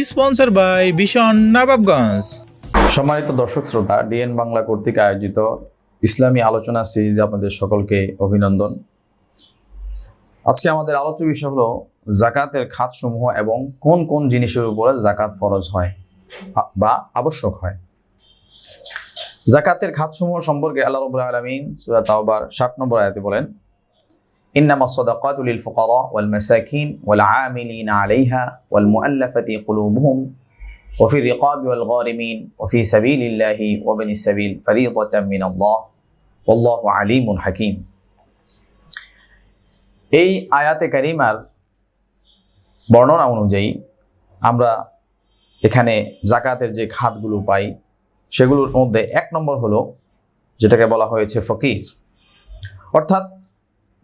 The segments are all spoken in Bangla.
স্পন্সর বাই ভীষণ নবাবগঞ্জ সম্মানিত দর্শক শ্রোতা, ডিএন বাংলা কর্তৃক আয়োজিত ইসলামী আলোচনা সিরিজ আপনাদের সকলকে অভিনন্দন। আজকে আমাদের আলোচ্য বিষয় হলো জাকাতের খাতসমূহ এবং কোন কোন জিনিসের উপরে জাকাত ফরজ হয় বা আবশ্যক হয়। জাকাতের খাতসমূহ সম্পর্কে আল্লাহ রবুল্লাহ আলমিন সুরা তাওবার ষাট নম্বর আয়াতে বলেন إنما الصدقات للفقراء والمساكين والعاملين عليها والمؤلفة قلوبهم وفي الرقاب والغارمين وفي سبيل الله وبن السبيل فريضة من الله والله عليم حكيم এই আয়াতে কারিমার বর্ণনা অনুযায়ী আমরা এখানে জাকাতের যে খাতগুলো পাই সেগুলোর মধ্যে এক নম্বর হলো যেটাকে বলা হয়েছে ফকির অর্থাৎ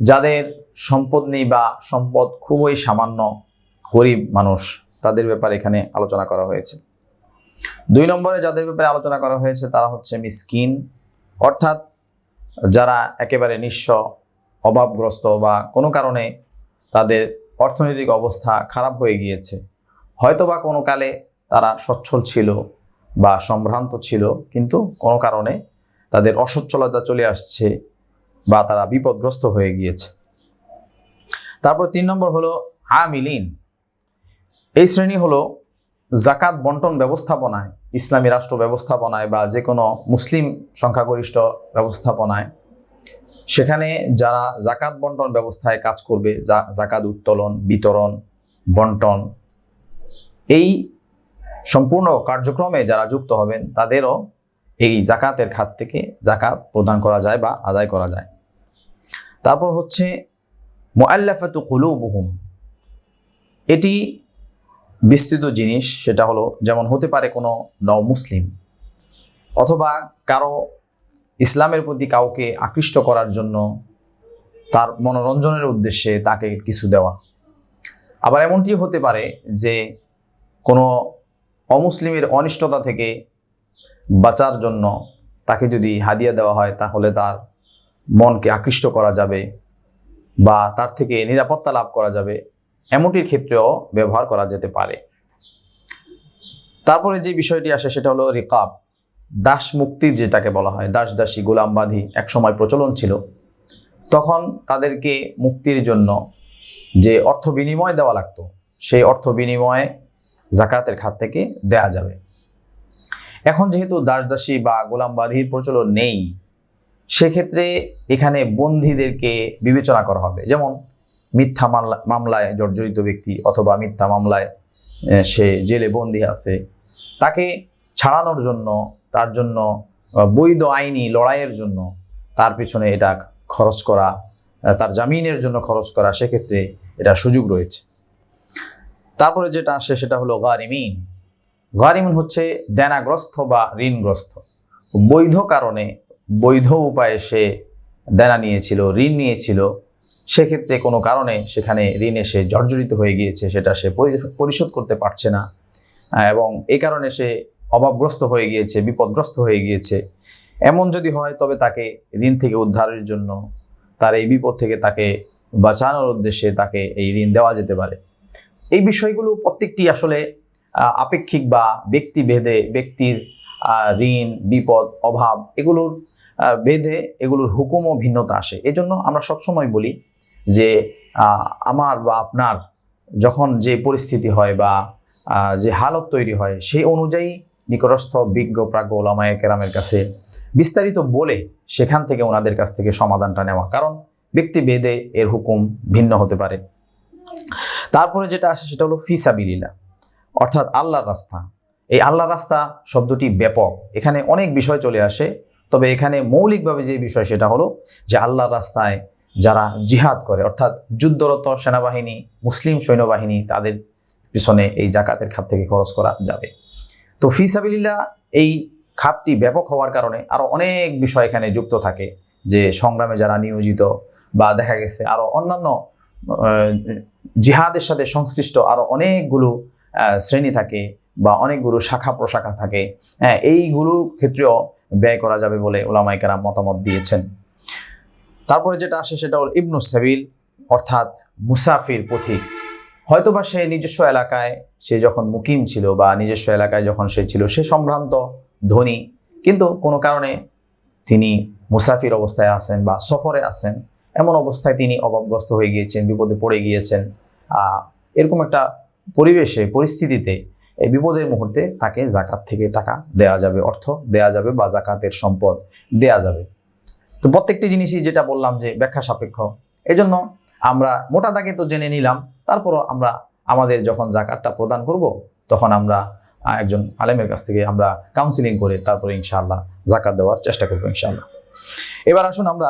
যাদের সম্পদ নেই বা সম্পদ খুবই সামান্য গরিব মানুষ, তাদের ব্যাপারে এখানে আলোচনা করা হয়েছে। দুই নম্বরে যাদের ব্যাপারে আলোচনা করা হয়েছে, তারা হচ্ছে মিসকিন, অর্থাৎ যারা একেবারে নিঃস্ব, অভাবগ্রস্ত বা কোনো কারণে তাদের অর্থনৈতিক অবস্থা খারাপ হয়ে গিয়েছে। হয়তো বা কোনো কালে তারা সচ্ছল ছিল বা সম্ভ্রান্ত ছিল, কিন্তু কোনো কারণে তাদের অসচ্ছলতা চলে আসছে বা তারা বিপদগ্রস্ত হয়ে গিয়েছে। তারপর তিন নম্বর হলো আমিলিন এই শ্রেণি হলো জাকাত বন্টন ব্যবস্থাপনায়, ইসলামী রাষ্ট্র ব্যবস্থাপনায় বা যে কোনো মুসলিম সংখ্যাগরিষ্ঠ ব্যবস্থাপনায়। সেখানে যারা জাকাত বন্টন ব্যবস্থায় কাজ করবে, যা জাকাত উত্তোলন, বিতরণ, বন্টন, এই সম্পূর্ণ কার্যক্রমে যারা যুক্ত হবেন, তাদেরও এই জাকাতের খাত থেকে জাকাত প্রদান করা যায় বা আদায় করা যায়। তারপর হচ্ছে মোয়াল্লাফাতু কুলুবুহুম। এটি বিস্তৃত জিনিস, সেটা হলো যেমন হতে পারে কোনো ন মুসলিম অথবা কারও ইসলামের প্রতি কাউকে আকৃষ্ট করার জন্য তার মনোরঞ্জনের উদ্দেশ্যে তাকে কিছু দেওয়া। আবার এমনটি হতে পারে যে কোনো অমুসলিমের অনিষ্টতা থেকে বাঁচার জন্য তাকে যদি হাদিয়া দেওয়া হয়, তাহলে তার মনকে আকৃষ্ট করা যাবে বা তার থেকে নিরাপত্তা লাভ করা যাবে। এমনটির ক্ষেত্রেও ব্যবহার করা যেতে পারে। তারপরে যে বিষয়টি আসে, সেটা হলো রিকাব। দাস মুক্তির যেটাকে বলা হয়, দাস, দাসী গোলামবাদী একসময় প্রচলন ছিল। তখন তাদেরকে মুক্তির জন্য যে অর্থ বিনিময় দেওয়া লাগতো, সেই অর্থ বিনিময়ে জাকাতের খাত থেকে দেয়া যাবে। এখন যেহেতু দাসদাসী বা গোলামবাদীর প্রচলন নেই, সেক্ষেত্রে এখানে বন্দীদেরকে বিবেচনা করা হবে। যেমন মিথ্যা মামলা, মামলায় জর্জরিত ব্যক্তি অথবা মিথ্যা মামলায় সে জেলে বন্দী আছে। তাকে ছাড়ানোর জন্য, তার জন্য বৈধ আইনি লড়াইয়ের জন্য তার পিছনে এটা খরচ করা তার জামিনের জন্য খরচ করা, সেক্ষেত্রে এটা সুযোগ রয়েছে। তারপরে যেটা আসে সেটা হলো গারিমিন। গারিমিন হচ্ছে দেনাগ্রস্ত বা ঋণগ্রস্ত। বৈধ কারণে, বৈধ উপায়ে সে দেনা নিয়েছিল, ঋণ নিয়েছিল, সেক্ষেত্রে কোনো কারণে সেখানে ঋণ এসে জর্জরিত হয়ে গিয়েছে, সেটা সে পরি- পরিশোধ করতে পারছে না। এবং এই কারণে সে অভাবগ্রস্ত হয়ে গিয়েছে, বিপদগ্রস্ত হয়ে গিয়েছে। এমন যদি হয়, তবে তাকে ঋণ থেকে উদ্ধারের জন্য, তার এই বিপদ থেকে তাকে বাঁচানোর উদ্দেশ্যে তাকে এই ঋণ দেওয়া যেতে পারে। এই বিষয়গুলো প্রত্যেকটি আসলে আপেক্ষিক বা ব্যক্তি ভেদে ব্যক্তির ঋণ, বিপদ, অভাব এগুলোর ভেদে এগুলোর হুকুমও ভিন্নতা আসে। এজন্য আমরা সবসময় বলি যে আমার বা আপনার যখন যে পরিস্থিতি হয় বা যে হালত তৈরি হয়, সেই অনুযায়ী নিকটস্থ বিজ্ঞ, প্রাজ্ঞ ওলামায় কেরামের কাছে বিস্তারিত বলে সেখান থেকে ওনাদের কাছ থেকে সমাধানটা নেওয়া। কারণ ব্যক্তি ভেদে এর হুকুম ভিন্ন হতে পারে। তারপরে যেটা আসে সেটা হলো ফিসাবিলিলা অর্থাৎ আল্লাহর রাস্তা। এই আল্লাহর রাস্তা শব্দটি ব্যাপক। এখানে অনেক বিষয় চলে আসে, তবে এখানে মৌলিকভাবে যে বিষয় সেটা হলো যে আল্লাহর রাস্তায় যারা জিহাদ করে, অর্থাৎ যুদ্ধরত সেনাবাহিনী, মুসলিম সৈন্যবাহিনী, তাদের পিছনে এই জাকাতের খাত থেকে খরচ করা যাবে। তো ফিসাবিল্লা এই খাতটি ব্যাপক হওয়ার কারণে আরও অনেক বিষয় এখানে যুক্ত থাকে, যে সংগ্রামে যারা নিয়োজিত বা দেখা গেছে আরও অন্যান্য জিহাদের সাথে সংশ্লিষ্ট আরও অনেকগুলো শ্রেণি থাকে বা অনেকগুলো শাখা প্রশাখা থাকে হ্যাঁ এইগুলোর ক্ষেত্রেও ব্যয় করা যাবে বলে ওলামাইকারা মতামত দিয়েছেন। তারপরে যেটা আসে সেটা হল ইবনু সাবিল, অর্থাৎ মুসাফির পথিক। হয়তোবা সে নিজস্ব এলাকায় সে যখন মুকিম ছিল বা নিজস্ব এলাকায় যখন সে ছিল, সে সম্ভ্রান্ত, ধনী, কিন্তু কোনো কারণে তিনি মুসাফির অবস্থায় আছেন বা সফরে আছেন, এমন অবস্থায় তিনি অভাবগ্রস্ত হয়ে গিয়েছেন, বিপদে পড়ে গিয়েছেন। এরকম একটা পরিবেশে, পরিস্থিতিতে এই বিপদের মুহূর্তে তাকে জাকাত থেকে টাকা দেয়া যাবে, অর্থ দেয়া যাবে বা জাকাতের সম্পদ দেয়া যাবে। তো প্রত্যেকটি জিনিসই যেটা বললাম যে ব্যাখ্যা সাপেক্ষ। এজন্য আমরা মোটা দাগে তো জেনে নিলাম, তারপরও আমরা আমাদের যখন জাকাতটা প্রদান করব, তখন আমরা একজন আলেমের কাছ থেকে আমরা কাউন্সিলিং করে তারপরে ইনশাআল্লাহ জাকাত দেওয়ার চেষ্টা করব ইনশাআল্লাহ। এবার আসুন আমরা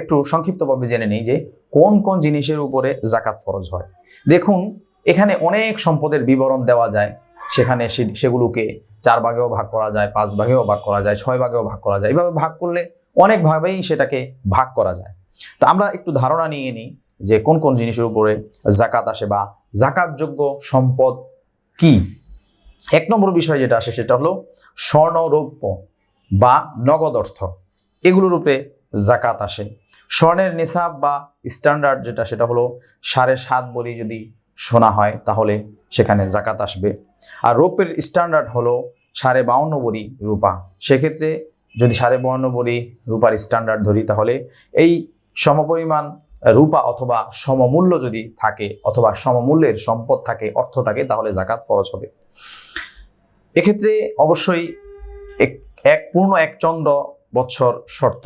একটু সংক্ষিপ্তভাবে জেনে নিই যে কোন কোন জিনিসের উপরে জাকাত ফরজ হয়। দেখুন এখানে অনেক সম্পদের বিবরণ দেওয়া যায়। সেখানে সেগুলোকে চার ভাগেও ভাগ করা যায়, পাঁচ ভাগেও ভাগ করা যায়, ছয় ভাগেও ভাগ করা যায়। এভাবে ভাগ করলে অনেকভাবেই সেটাকে ভাগ করা যায়। তো আমরা একটু ধারণা নিয়ে নিই যে কোন কোন জিনিসের উপরে জাকাত আসে বা জাকাতযোগ্য সম্পদ কি? এক নম্বর বিষয় যেটা আসে সেটা হলো স্বর্ণ রৌপ্য বা নগদ অর্থ। এগুলোর উপরে জাকাত আসে। স্বর্ণের নিসাব বা স্ট্যান্ডার্ড যেটা সেটা হলো সাড়ে সাত বলি যদি শোনা হয়, তাহলে সেখানে জাকাত আসবে। আর রৌপ্যের স্ট্যান্ডার্ড হলো সাড়ে বাউন্ন বড়ি রূপা। সেক্ষেত্রে যদি সাড়ে বাউন্ন বড়ি রূপার স্ট্যান্ডার্ড ধরি, তাহলে এই সমপরিমাণ রূপা অথবা সমমূল্য যদি থাকে, অথবা সমমূল্যের সম্পদ থাকে, অর্থ থাকে, তাহলে জাকাত ফরজ হবে। এক্ষেত্রে অবশ্যই এক পূর্ণ এক চন্দ্র বৎসর শর্ত,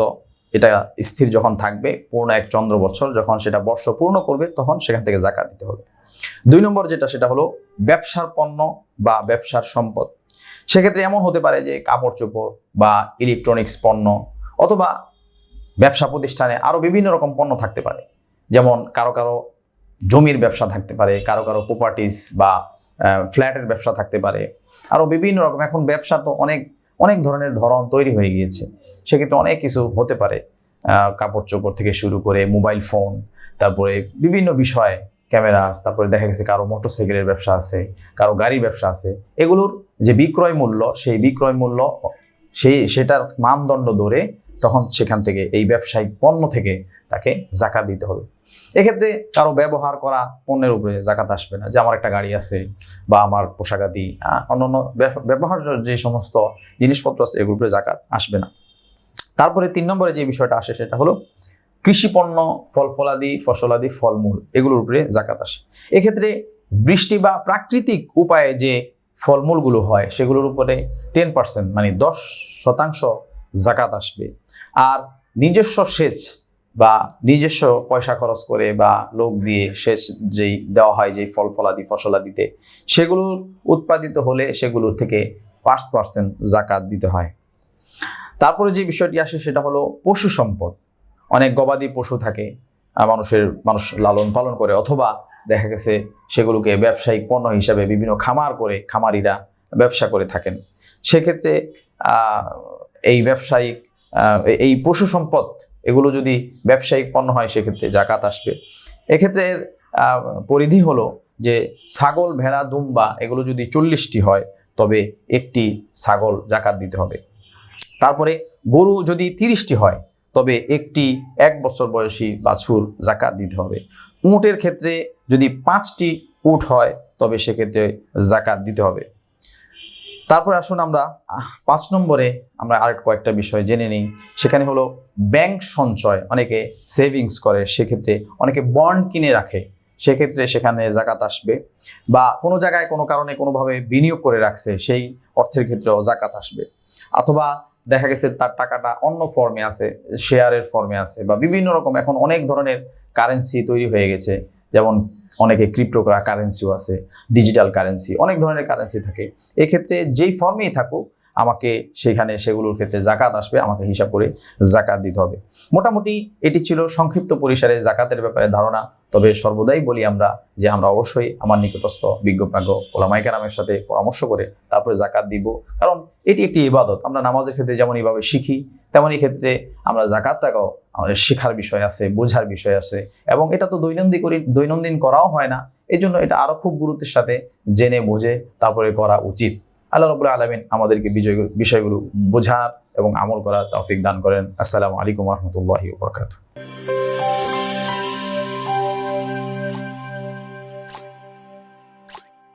এটা স্থির যখন থাকবে, পূর্ণ এক চন্দ্র বৎসর, যখন সেটা বর্ষ পূর্ণ করবে, তখন সেখান থেকে জাকাত দিতে হবে। দুই নম্বর যেটা, সেটা হলো ব্যবসার পণ্য বা ব্যবসার সম্পদ। সেক্ষেত্রে এমন হতে পারে যে কাপড় চোপড় বা ইলেকট্রনিক্স পণ্য অথবা ব্যবসা প্রতিষ্ঠানে আরও বিভিন্ন রকম পণ্য থাকতে পারে। যেমন কারও কারও জমির ব্যবসা থাকতে পারে, কারও কারও প্রপার্টিস বা ফ্ল্যাটের ব্যবসা থাকতে পারে। আরও বিভিন্ন রকম, এখন ব্যবসা তো অনেক অনেক ধরনের ধরন তৈরি হয়ে গিয়েছে। সেক্ষেত্রে অনেক কিছু হতে পারে। কাপড় চোপড় থেকে শুরু করে মোবাইল ফোন, তারপরে বিভিন্ন বিষয় ক্যামেরা তারপরে দেখা গেছে কারও মোটরসাইকেলের ব্যবসা আছে, কারও গাড়ির ব্যবসা আছে, এগুলোর যে বিক্রয় মূল্য, সেই বিক্রয় মূল্য সেই সেটার মানদণ্ড ধরে তখন সেখান থেকে এই ব্যবসায়িক পণ্য থেকে তাকে জাকাত দিতে হবে। এক্ষেত্রে কারও ব্যবহার করা পণ্যের উপরে জাকাত আসবে না, যে আমার একটা গাড়ি আছে বা আমার পোশাকাদি অন্যান্য ব্যব- ব্যবহার্য যে সমস্ত জিনিসপত্র আছে, এগুলোর উপরে জাকাত আসবে না। তারপরে তিন নম্বরে যে বিষয়টা আসে, সেটা হলো কৃষি পণ্য ফল ফলাদি ফসলাদি, ফলমূল, এগুলোর উপরে জাকাত আসে। এক্ষেত্রে বৃষ্টি বা প্রাকৃতিক উপায়ে যে ফলমূলগুলো হয়, সেগুলোর উপরে টেন পার্সেন্ট মানে দশ শতাংশ জাকাত আসবে। আর নিজস্ব সেচ বা নিজস্ব পয়সা খরচ করে বা লোক দিয়ে সেচ যেই দেওয়া হয়, যেই ফল ফলাদি ফসলাদিতে সেগুলোর উৎপাদিত হলে সেগুলোর থেকে পাঁচ পার্সেন্ট জাকাত দিতে হয়। তারপরে যে বিষয়টি আসে, সেটা হলো পশু সম্পদ। অনেক গবাদি পশু থাকে মানুষের, মানুষ লালন পালন করে, অথবা দেখা গেছে সেগুলোকে ব্যবসায়িক পণ্য হিসাবে বিভিন্ন খামার করে, খামারিরা ব্যবসা করে থাকেন। সেক্ষেত্রে এই ব্যবসায়িক এই পশু সম্পদ, এগুলো যদি ব্যবসায়িক পণ্য হয়, সেক্ষেত্রে জাকাত আসবে। এক্ষেত্রে পরিধি হলো যে ছাগল, ভেড়া, দুম্বা, এগুলো যদি চল্লিশটি হয়, তবে একটি ছাগল জাকাত দিতে হবে। তারপরে গরু যদি তিরিশটি হয় তবে একটি এক বছর বয়সী বাছুর জাকাত দিতে হবে। উটের ক্ষেত্রে যদি পাঁচটি উট হয়, তবে সেক্ষেত্রে জাকাত দিতে হবে। তারপরে আসুন আমরা পাঁচ নম্বরে আমরা আরেক কয়েকটা বিষয় জেনে নিই। সেখানে হলো ব্যাংক সঞ্চয়, অনেকে সেভিংস করে, সেক্ষেত্রে অনেকে বন্ড কিনে রাখে, সেক্ষেত্রে সেখানে জাকাত আসবে বা কোনো জায়গায় কোনো কারণে কোনোভাবে বিনিয়োগ করে রাখছে, সেই অর্থের ক্ষেত্রেও জাকাত আসবে। অথবা দেখা গেছে তার টাকাটা অন্য ফর্মে আছে শেয়ারের ফর্মে আছে বা বিভিন্ন রকম এখন অনেক ধরনের কারেন্সি তৈরি হয়ে গেছে। যেমন অনেকে ক্রিপ্টো কারেন্সিও আছে ডিজিটাল কারেন্সি অনেক ধরনের কারেন্সি থাকে। এক্ষেত্রে যেই ফর্মেই থাকুক আমাকে সেখানে সেগুলোর ক্ষেত্রে জাকাত আসবে, আমাকে হিসাব করে জাকাত দিতে হবে। মোটামুটি এটি ছিল সংক্ষিপ্ত পরিসরে জাকাতের ব্যাপারে ধারণা, তবে সর্বদাই বলি আমরা যে আমরা অবশ্যই আমার নিকটস্থ বিজ্ঞপ্রাজ্ঞ ওলামাইকারামের সাথে পরামর্শ করে তারপরে জাকাত দিব। কারণ এটি একটি ইবাদত, আমরা নামাজের ক্ষেত্রে যেমন এইভাবে শিখি, তেমনই ক্ষেত্রে আমরা জাকাতটাকেও আমাদের শেখার বিষয় আছে, বোঝার বিষয় আছে এবং এটা তো দৈনন্দিন করি, দৈনন্দিন করাও হয় না। এই জন্য এটা আরও খুব গুরুত্বের সাথে জেনে, বুঝে, তারপরে করা উচিত। আল্লাহ রবুল্লা আলমিন আমাদেরকে বিজয় বিষয়গুলো বোঝার এবং আমল করার তৌফিক দান করেন। আসসালামু আলাইকুম রহমতুল্লাহি বরকাত